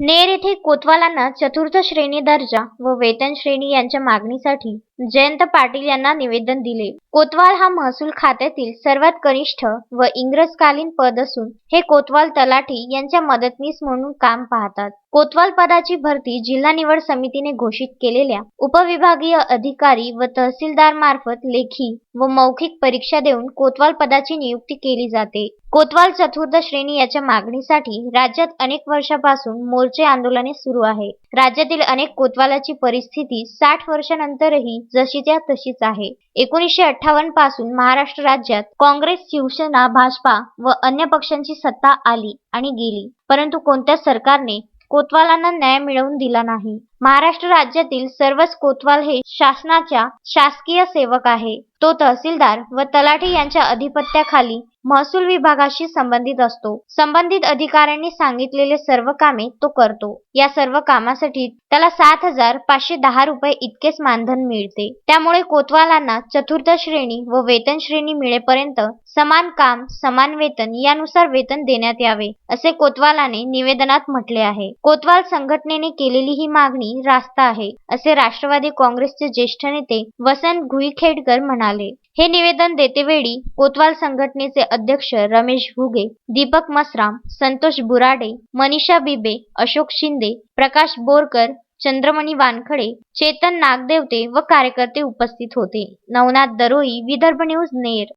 नेर येथे कोतवालांना चतुर्थ श्रेणी दर्जा व वेतन श्रेणी यांच्या मागणीसाठी जयंत पाटील यांना निवेदन दिले. कोतवाल हा महसूल खात्यातील सर्वात कनिष्ठ व इंग्रजकालीन पद असून हे कोतवाल तलाठी यांच्या मदतनीस म्हणून काम पाहतात. कोतवाल पदाची भरती जिल्हा निवड समितीने घोषित केलेल्या उपविभागीय अधिकारी व तहसीलदार मार्फत लेखी व मौखिक परीक्षा देऊन कोतवाल पदाची नियुक्ती केली जाते. कोतवाल चतुर्थ श्रेणी याच्या मागणीसाठी राज्यात अनेक वर्षापासून मोर्चे आंदोलने सुरू आहे. राज्यातील अनेक कोतवालाची परिस्थिती साठ वर्षानंतरही जशीच्या तशीच आहे. एकोणीसशे अठ्ठावन्नपासून महाराष्ट्र राज्यात काँग्रेस शिवसेना भाजपा व अन्य पक्षांची सत्ता आली आणि गेली. परंतु कोणत्याच सरकारने कोतवालांना न्याय मिळवून दिला नाही? महाराष्ट्र राज्यातील सर्वच कोतवाल हे शासनाच्या शासकीय सेवक आहे. तो तहसीलदार व तलाठी यांच्या अधिपत्याखाली महसूल विभागाशी संबंधित असतो. संबंधित अधिकाऱ्यांनी सांगितलेले सर्व कामे तो करतो. या सर्व कामासाठी त्याला सात हजार पाचशे दहा रुपये इतकेच मानधन मिळते. त्यामुळे कोतवालांना चतुर्थ श्रेणी व वेतन श्रेणी मिळेपर्यंत समान काम समान वेतन यानुसार वेतन देण्यात यावे असे कोतवालाने निवेदनात म्हटले आहे. कोतवाल संघटनेने केलेली ही मागणी रास्ता आहे असे राष्ट्रवादी काँग्रेसचे ज्येष्ठ नेते वसंत घुईखेडकर म्हणाले. हे निवेदन देतेवेळी कोतवाल संघटनेचे अध्यक्ष रमेश भुगे दीपक मसराम संतोष बुराडे मनीषा बिबे अशोक शिंदे प्रकाश बोरकर चंद्रमणी वानखडे चेतन नागदेवते व कार्यकर्ते उपस्थित होते. नवनाथ दरोई विदर्भ न्यूज नेर.